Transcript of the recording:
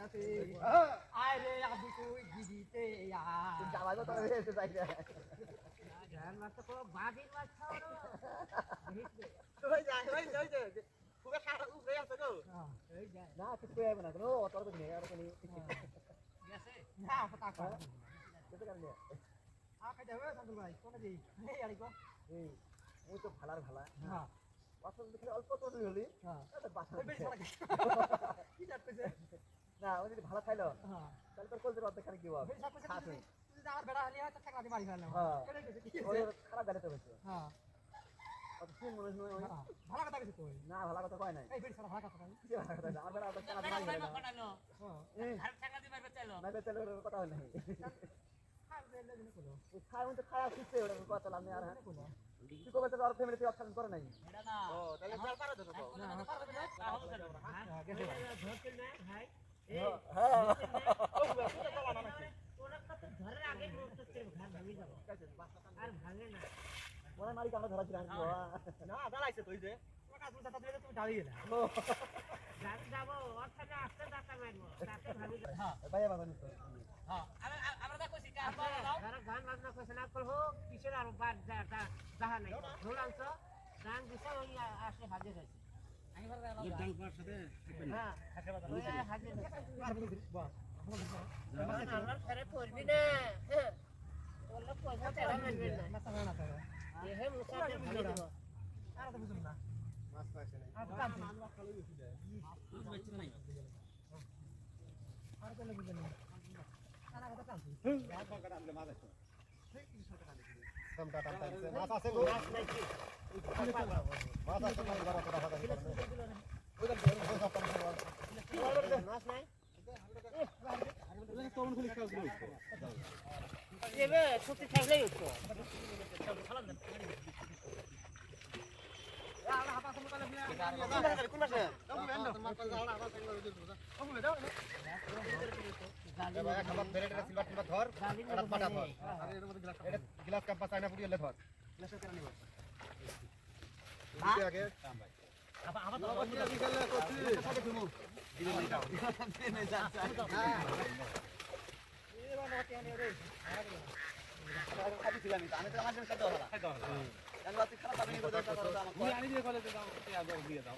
আয় রে আবু তুই দিদিতে ইয়া জামাই তো এসে যাই রে। জান মাছ তো বাগির মাছ খাও খুব আছে গো। না কিছু হবে না কোনো অতর তো নেই আর কোনো গেছে? না পতা কর কেটে কাটলে আ খাই যাবে সান্দুল ভাই। কোন দি এই আড়ি গো এই ওই তো ভালার ভালা। হ্যাঁ। দেখলে অল্প তো হলি। হ্যাঁ। না ওই যদি ভালো খাইলো তাহলে তোর কলদের অর্ধেক কি হবে? আমার বেড়া হলে হয়তো চাকরাতে বাড়ি ফেললাম। হ্যাঁ। হয়েছে। হ্যাঁ। অত কি ওই। ভালো কথা কিছু কই? না ভালো কথা কয় নাই। এই বেড়ি সারা ভালো কথা কই কি ভালো কথা? না আমরা অত খারাপ না। না। বেচলে ওর কথা হয় নাই। খায় খায় আসছে কথা আর। হ্যাঁ তুই কবে তোর ফ্যামিলি তুই অপশন করে নাই? ও তাহলে তো না না না না ভাই গান দিছে ওই আসলে হাজির হয়েছে মাছ আছে মাছ নাই ধরে গ্লাস কাপ চাইনা পুরি ধর আগে আমি তো আমার জন্য খাইতে হবে না আমি খারাপ পাবি না আনি দিয়ে দাও দিয়ে দাও